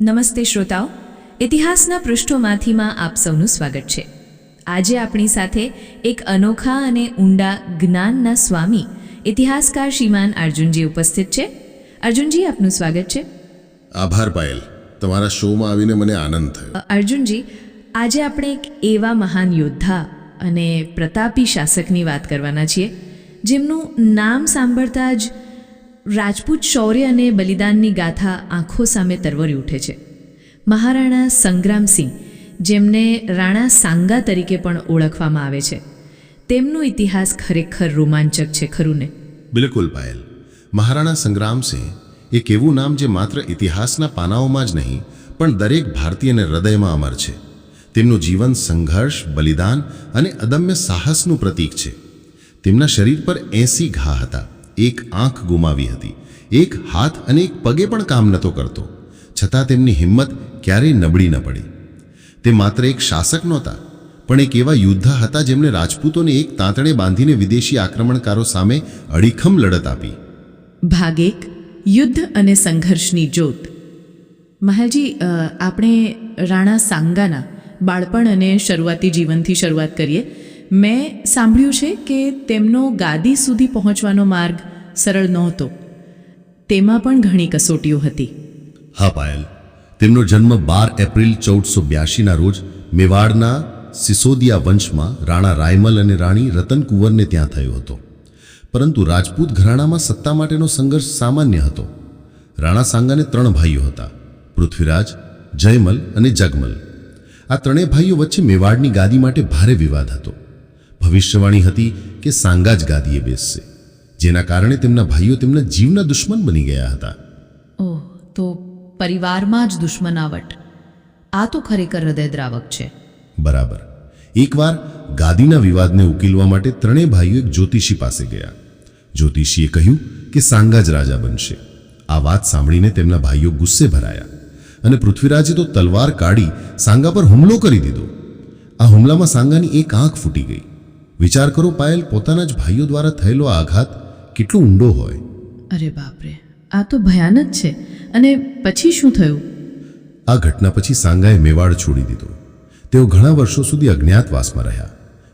નમસ્તે શ્રોતાઓ ઇતિહાસના પૃષ્ઠોમાંથીમાં આપ સૌનું સ્વાગત છે. આજે આપણી સાથે એક અનોખા અને ઊંડા જ્ઞાનના સ્વામી ઇતિહાસકાર શ્રીમાન અર્જુનજી ઉપસ્થિત છે. અર્જુનજી આપનું સ્વાગત છે. આભાર પાયલ. તમારા શોમાં આવીને મને આનંદ થયો. અર્જુનજી આજે આપણે એક એવા મહાન યોદ્ધા અને પ્રતાપી શાસકની વાત કરવાના છીએ જેમનું નામ સાંભળતા જ રાજપૂત શૌર્ય અને બલિદાનની ગાથા આંખો સામે તરવરી ઉઠે છે. મહારાણા સંગ્રામસિંહ, જેમને રાણા સાંગા તરીકે પણ ઓળખવામાં આવે છે, તેમનો ઇતિહાસ ખરેખર રોમાંચક છે ખરું ને બિલકુલ, પાયલ. મહારાણા સંગ્રામસિંહ એક એવું નામ જે માત્ર ઇતિહાસના પાનાઓમાં જ નહીં, પણ દરેક ભારતીયને હૃદયમાં અમર છે. તેમનું જીવન સંઘર્ષ, બલિદાન અને અદમ્ય સાહસનું પ્રતીક છે. તેમના શરીર પર એંસી ઘા હતા. એક આંખ ગુમાવી હતી. એક હાથ અને એક પગે પણ કામ નહોતો કરતો. છતાં તેમની હિંમત ક્યારેય નબળી ન પડી. તે માત્ર એક શાસક નહોતા, પણ એક એવા યોદ્ધા હતા જેમણે રાજપૂતોને એક તાંતણે બાંધીને વિદેશી આક્રમણકારો સામે અડીખમ લડત આપી. ભાગ એક, યુદ્ધ અને સંઘર્ષની જોત મહાલજી આપણે રાણા સાંગાના બાળપણ અને શરૂઆતી જીવનથી શરૂઆત કરીએ. મેં સાંભળ્યું છે કે તેમનો ગાદી સુધી પહોંચવાનો માર્ગ સરળ નહોતો. તેમાં પણ ઘણી કસોટીઓ હતી. હા, પાયલ. તેમનો જન્મ બાર એપ્રિલ ચૌદસો બ્યાસીના રોજ મેવાડના સિસોદિયા વંશમાં રાણા રાયમલ અને રાણી રતન કુંવરને ત્યાં થયો હતો. પરંતુ રાજપૂત ઘરાણામાં સત્તા માટેનો સંઘર્ષ સામાન્ય હતો. રાણા સાંગાને ત્રણ ભાઈઓ હતા. પૃથ્વીરાજ, જયમલ અને જગમલ. આ ત્રણેય ભાઈઓ વચ્ચે મેવાડની ગાદી માટે ભારે વિવાદ હતો. ભવિષ્યવાણી હતી કે સાંગા જ ગાદીએ બેસશે જેના કારણે તેમના ભાઈઓ તેમના જીવના દુશ્મન બની ગયા હતા. ઓહ તો પરિવારમાં જ દુશ્મનાવટ. આ તો ખરેખર હૃદયદ્રાવક છે. બરાબર. એકવાર ગાદીના વિવાદને ઉકેલવા માટે ત્રણેય ભાઈઓ એક જ્યોતિષી પાસે ગયા. જ્યોતિષીએ કહ્યું કે સાંગા જ રાજા બનશે. આ વાત સાંભળીને તેમના ભાઈઓ ગુસ્સે ભરાયા અને પૃથ્વીરાજે તો તલવાર કાઢી સાંગા પર હુમલો કરી દીધો. આ હુમલામાં સાંગાની એક આંખ ફૂટી ગઈ. વિચાર કરો પાયલ પોતાના જ ભાઈઓ દ્વારા થયેલો આઘાત કેટલો ઊંડો હોય. અરે બાપરે આ તો ભયાનક છે. અને પછી શું થયું? આ ઘટના પછી સાંગાએ મેવાડ છોડી દીધો. તેઓ ઘણા વર્ષો સુધી અજ્ઞાતવાસમાં રહ્યા.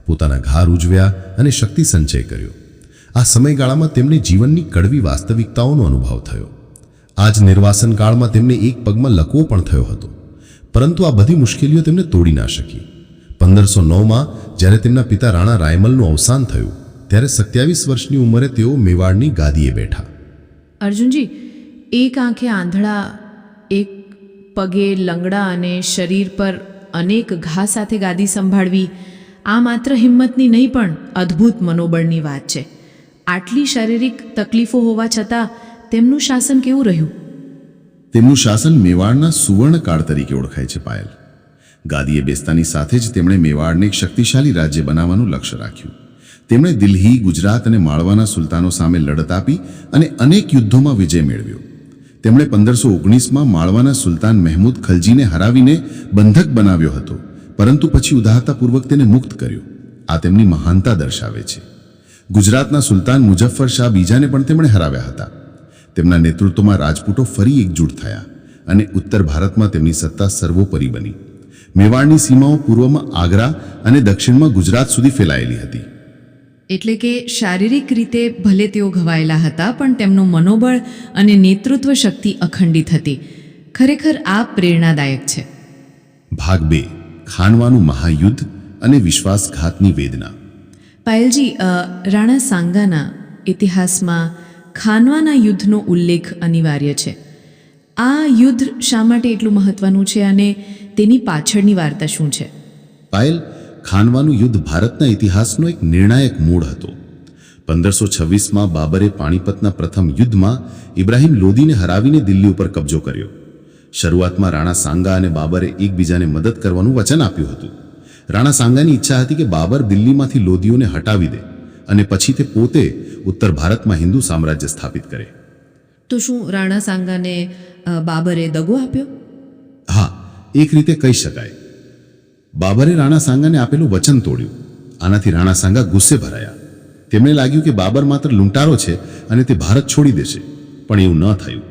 પોતાના ઘાર ઉજવ્યા અને શક્તિ સંચય કર્યો. આ સમયગાળામાં તેમને જીવનની કડવી વાસ્તવિકતાઓનો અનુભવ થયો. આ જ નિર્વાસન કાળમાં તેમને એક પગમાં લકવો પણ થયો હતો. પરંતુ આ બધી મુશ્કેલીઓ તેમને તોડી ના શકી. પંદરસો નવમાં જ્યારે તેમના પિતા રાણા રાયમલનું અવસાન થયું ત્યારે સત્યાવીસ વર્ષની ઉંમરે તેઓ મેવાડની ગાદીએ બેઠા. અર્જુનજી એક આંખે આંધળા એક પગે લંગડા અને શરીર પર અનેક ઘા સાથે ગાદી સંભાળવી આ માત્ર હિંમતની નહીં પણ અદ્ભુત મનોબળની વાત છે. આટલી શારીરિક તકલીફો હોવા છતાં તેમનું શાસન કેવું રહ્યું? તેમનું શાસન મેવાડના સુવર્ણકાળ તરીકે ઓળખાય છે પાયલ. ગાદીએ બેસતાની સાથે જ તેમણે મેવાડને એક શક્તિશાળી રાજ્ય બનાવવાનું લક્ષ્ય રાખ્યું. તેમણે દિલ્હી, ગુજરાત અને માળવાના સુલતાનો સામે લડત આપી અને અનેક યુદ્ધોમાં વિજય મેળવ્યો. તેમણે પંદરસો ઓગણીસમાં માળવાના સુલતાન મહેમૂદ ખલજીને હરાવીને બંધક બનાવ્યો હતો, પરંતુ પછી ઉદાહરતાપૂર્વક તેને મુક્ત કર્યો. આ તેમની મહાનતા દર્શાવે છે. ગુજરાતના સુલતાન મુઝફ્ફર શાહ બીજાને પણ તેમણે હરાવ્યા હતા. તેમના નેતૃત્વમાં રાજપૂતો ફરી એકજૂટ થયા અને ઉત્તર ભારતમાં તેમની સત્તા સર્વોપરી બની. મેવાડની સીમાઓ પૂર્વમાં આગ્રા અને દક્ષિણમાં ગુજરાત સુધી ફેલાયેલી હતી. એટલે કે શારીરિક રીતે ભલે તેઓ ઘવાયેલા હતા પણ તેમનું મનોબળ અને નેતૃત્વ શક્તિ અખંડિત હતી. ખરેખર આ પ્રેરણાદાયક છે. ભાગ બે ખાનવાનું મહાયુદ્ધ અને વિશ્વાસઘાતની વેદના. પાયલજી રાણા સાંગાના ઇતિહાસમાં ખાનવાના યુદ્ધનો ઉલ્લેખ અનિવાર્ય છે. આ યુદ્ધ શા માટે એટલું મહત્વનું છે અને તેની પાછળની વાર્તા શું છે? પાયલ ખાનવાનું યુદ્ધ ભારતના ઇતિહાસનો એક નિર્ણાયક મૂળ હતો. પંદરસો છવ્વીસમાં બાબરે પાણીપતના પ્રથમ યુદ્ધમાં ઇબ્રાહિમ લોદીને હરાવીને દિલ્હી ઉપર કબજો કર્યો. શરૂઆતમાં રાણા સાંગા અને બાબરે એકબીજાને મદદ કરવાનું વચન આપ્યું હતું. રાણા સાંગાની ઈચ્છા હતી કે બાબર દિલ્હીમાંથી લોદીઓને હટાવી દે અને પછી તે પોતે ઉત્તર ભારતમાં હિન્દુ સામ્રાજ્ય સ્થાપિત કરે. તો શું રાણા સાંગાને બાબરે દગો આપ્યો? એક રીતે કહી શકાય. બાબરે રાણા સાંગાને આપેલું વચન તોડ્યું. આનાથી રાણા સાંગા ગુસ્સે ભરાયા. તેમણે લાગ્યું કે બાબર માત્ર લૂંટારો છે અને તે ભારત છોડી દેશે પણ એવું ન થયું.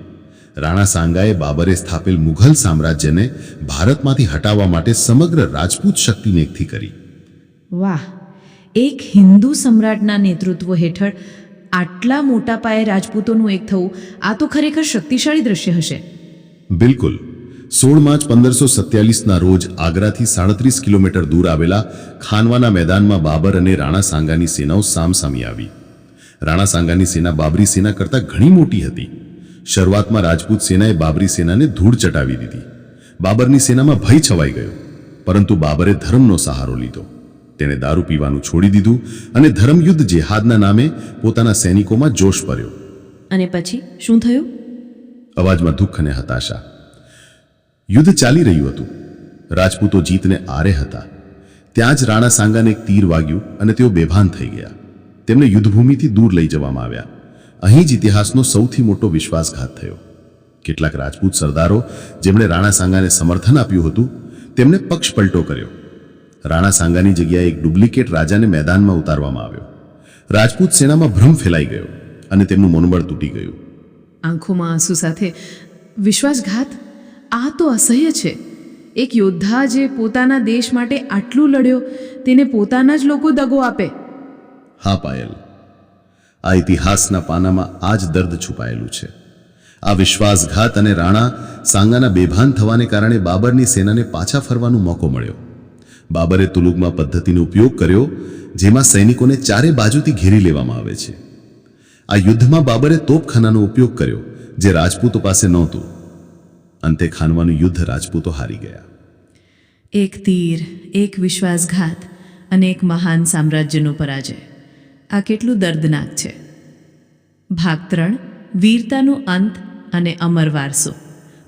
રાણા સાંગાએ બાબરે સ્થાપેલ મુઘલ સામ્રાજ્યને ભારતમાંથી હટાવવા માટે સમગ્ર રાજપૂત શક્તિને એકથી કરી. વાહ! એક હિન્દુ સમ્રાટના નેતૃત્વ હેઠળ આટલા મોટા પાયે રાજપૂતોનું એક થવું આ તો ખરેખર શક્તિશાળી દ્રશ્ય હશે. બિલકુલ. સોળ માર્ચ પંદરસો સત્યાલીસના રોજ આગ્રાથી સાડત્રીસ કિલોમીટર દૂર આવેલા ખાનવાના મેદાનમાં બાબર અને રાણા સાંગાની સેનાઓ સામસામી આવી. રાણા સાંગાની સેના બાબરી સેના કરતાં ઘણી મોટી હતી. શરૂઆતમાં રાજપૂત સેનાએ બાબરી સેનાને ધૂળ ચટાવી દીધી. બાબરની સેનામાં ભય છવાઈ ગયો પરંતુ બાબરે ધર્મનો સહારો લીધો. તેણે દારૂ પીવાનું છોડી દીધું અને ધર્મયુદ્ધ જેહાદના નામે પોતાના સૈનિકોમાં જોશ ભર્યો. અને પછી શું થયું? અવાજમાં દુઃખ અને હતાશા. યુદ્ધ ચાલી રહ્યું હતું. રાજપૂતો જીતને આરે હતા. ત્યાં જ રાણા સાંગાને એક તીર વાગ્યું અને તેઓ બેભાન થઈ ગયા. તેમને યુદ્ધભૂમિથી દૂર લઈ જવામાં આવ્યા. અહીં જ ઇતિહાસનો સૌથી મોટો વિશ્વાસઘાત થયો. કેટલાક રાજપૂત સરદારો, જેમણે રાણા સાંગાને સમર્થન આપ્યું હતું તેમણે પક્ષ પલટો કર્યો. રાણા સાંગાની જગ્યાએ એક ડુપ્લિકેટ રાજાને મેદાનમાં ઉતારવામાં આવ્યો. રાજપૂત સેનામાં ભ્રમ ફેલાઈ ગયો અને તેમનું મનોબળ તૂટી ગયું. આંખોમાં આંસુ સાથે વિશ્વાસઘાત આ તો અસહ્ય છે. એક યોદ્ધા જે પોતાના દેશ માટે આટલું લડ્યો, તેને પોતાના જ લોકો દગો આપે. હા પાયલ, આ ઇતિહાસના પાનામાં આ જ દર્દ છુપાયેલું છે. આ વિશ્વાસઘાત અને રાણા સાંગાના બેભાન થવાને કારણે બાબરની સેનાને પાછા ફરવાનો મોકો મળ્યો. બાબરે તુલુગમાં પદ્ધતિનો ઉપયોગ કર્યો, જેમાં સૈનિકોને ચારે બાજુથી ઘેરી લેવામાં આવે છે. આ યુદ્ધમાં બાબરે તોપખાનાનો ઉપયોગ કર્યો, જે રાજપૂતો પાસે નહોતું. અંતે ખાનવાનું યુદ્ધ રાજપૂતો હારી ગયા. એક તીર એક વિશ્વાસઘાત અને એક મહાન સામ્રાજ્યનો પરાજય. આ કેટલું દર્દનાક છે. ભાગ ત્રણ વીરતાનો અંત અને અમર વારસો.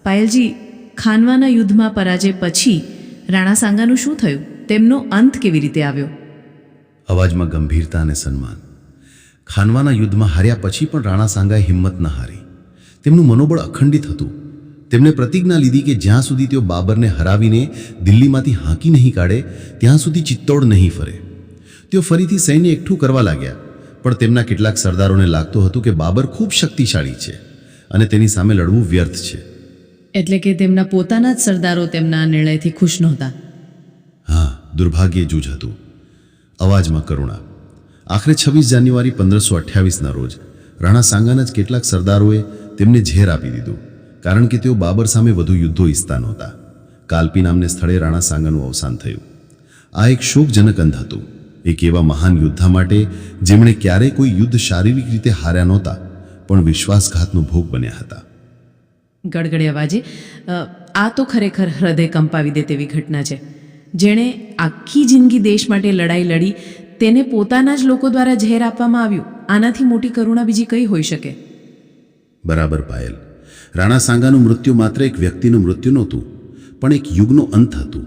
પાયલજી ખાનવાના યુદ્ધમાં પરાજય પછી રાણા સાંગાનું શું થયું? તેમનો અંત કેવી રીતે આવ્યો? અવાજમાં ગંભીરતા અને સન્માન. ખાનવાના યુદ્ધમાં હાર્યા પછી પણ રાણા સાંગાએ હિંમત ન હારી. તેમનું મનોબળ અખંડિત હતું. તેમણે પ્રતિજ્ઞા લીધી કે જ્યાં સુધી તેઓ બાબરને હરાવીને દિલ્હીમાંથી હાંકી નહીં કાઢે ત્યાં સુધી ચિત્તોડ નહીં ફરે. તેઓ ફરીથી સૈન્ય એકઠું કરવા લાગ્યા પણ તેમના કેટલાક સરદારોને લાગતું હતું કે બાબર ખૂબ શક્તિશાળી છે અને તેની સામે લડવું વ્યર્થ છે. એટલે કે તેમના પોતાના જ સરદારો તેમના નિર્ણયથી ખુશ નહોતા. હા દુર્ભાગ્ય જૂજ હતું અવાજમાં કરુણા. આખરે છવ્વીસ જાન્યુઆરી પંદરસો અઠ્યાવીસના રોજ રાણા સાંગાના જ કેટલાક સરદારોએ તેમને ઝેર આપી દીધું. કારણ કે તેઓ બાબર સામે વધુ યુદ્ધો ઈચ્છતા નહોતા. કાલપી નામને સ્થળે રાણા સાંગાનું અવસાન થયું. આ એક શોકજનક અંત હતું. એક એવા મહાન યોદ્ધા માટે જેમણે ક્યારેય કોઈ યુદ્ધ શારીરિક રીતે હાર્યા નહોતા પણ વિશ્વાસઘાતનો ભોગ બન્યા હતા. ગડગડે અવાજે આ તો ખરેખર હૃદય કંપાવી દે તેવી ઘટના છે. જેણે આખી જિંદગી દેશ માટે લડાઈ લડી તેને પોતાના જ લોકો દ્વારા ઝેર આપવામાં આવ્યું. આનાથી મોટી કરુણા બીજી કઈ હોઈ શકે? બરાબર પાયલ. રાણા સાંગાનું મૃત્યુ માત્ર એક વ્યક્તિનું મૃત્યુ નહોતું, પણ એક યુગનો અંત હતું.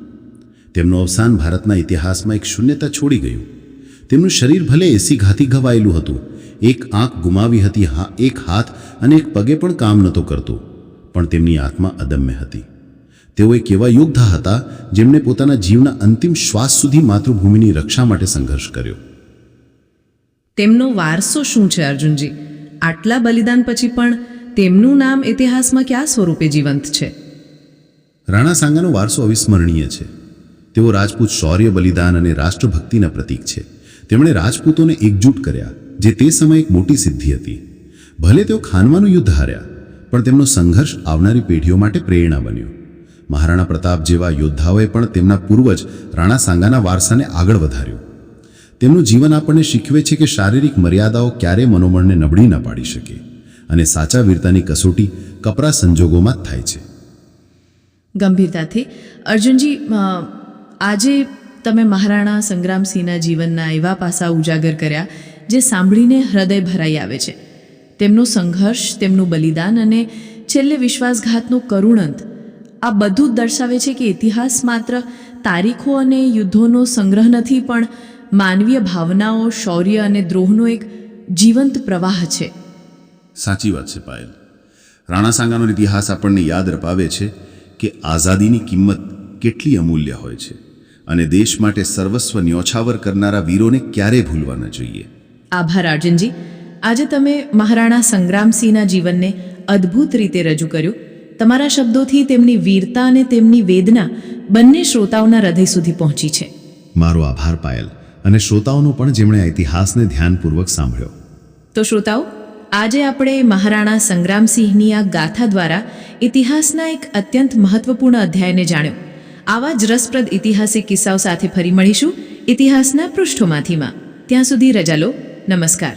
તેમનું અવસાન ભારતના ઇતિહાસમાં એક શૂન્યતા છોડી ગયું. તેમનું શરીર ભલે એસી ઘાથી ઘવાયેલું હતું, એક આંખ ગુમાવી હતી એક હાથ અને એક પગે પણ કામ નહોતો કરતો, પણ તેમની આત્મા અદમ્ય હતી. તેઓ એક એવા યોદ્ધા હતા, જેમણે પોતાના જીવના અંતિમ શ્વાસ સુધી માતૃભૂમિની રક્ષા માટે સંઘર્ષ કર્યો. તેમનો વારસો શું છે, અર્જુનજી? આટલા બલિદાન પછી પણ તેમનું નામ ઇતિહાસમાં કયા સ્વરૂપે જીવંત છે? રાણા સાંગાનો વારસો અવિસ્મરણીય છે. તેઓ રાજપૂત શૌર્ય બલિદાન અને રાષ્ટ્રભક્તિના પ્રતીક છે. તેમણે રાજપૂતોને એકજૂટ કર્યા, જે તે સમયે એક મોટી સિદ્ધિ હતી. ભલે તેઓ ખાનવાનું યુદ્ધ હાર્યા, પણ તેમનો સંઘર્ષ આવનારી પેઢીઓ માટે પ્રેરણા બન્યો. મહારાણા પ્રતાપ જેવા યોદ્ધાઓએ પણ તેમના પૂર્વજ રાણા સાંગાના વારસાને આગળ વધાર્યો. તેમનું જીવન આપણને શીખવે છે કે શારીરિક મર્યાદાઓ ક્યારેય મનોમળને નબળી ન પાડી શકે. અને સાચા વીરતાની કસોટી કપરા સંજોગોમાં જ થાય છે. ગંભીરતાથી. અર્જુનજી આજે તમે મહારાણા સંગ્રામસિંહના જીવનના એવા પાસા ઉજાગર કર્યા, જે સાંભળીને હૃદય ભરાઈ આવે છે. તેમનો સંઘર્ષ, તેમનું બલિદાન અને છેલ્લે વિશ્વાસઘાતનો કરુણ અંત આ બધું જ દર્શાવે છે કે ઇતિહાસ માત્ર તારીખો અને યુદ્ધોનો સંગ્રહ નથી, પણ માનવીય ભાવનાઓ, શૌર્ય અને દ્રોહનો એક જીવંત પ્રવાહ છે. સાચી વાત છે પાયલ. રાણા સાંગાનો ઇતિહાસ આપણને યાદ અપાવે છે કે આઝાદીની કિંમત કેટલી અમૂલ્ય હોય છે અને દેશ માટે સર્વસ્વ ન્યોછાવર કરનારા વીરોને ક્યારે ભૂલવા ન જોઈએ. આભાર અર્જુનજી. આજે તમે મહારાણા સંગ્રામસિંહના જીવનને અદ્ભુત રીતે રજૂ કર્યું. તમારા શબ્દોથી તેમની વીરતા અને તેમની વેદના બંને શ્રોતાઓના હૃદય સુધી પહોંચી છે. મારો આભાર પાયલ. અને શ્રોતાઓનો પણ જેમણે આ ઇતિહાસને ધ્યાનપૂર્વક સાંભળ્યો. તો શ્રોતાઓ આજે આપણે મહારાણા સંગ્રામસિંહની આ ગાથા દ્વારા ઇતિહાસના એક અત્યંત મહત્વપૂર્ણ અધ્યાયને જાણ્યો. આવા જ રસપ્રદ ઐતિહાસિક કિસ્સાઓ સાથે ફરી મળીશું ઇતિહાસના પૃષ્ઠોમાંથીમાં ત્યાં સુધી રજા લો. નમસ્કાર.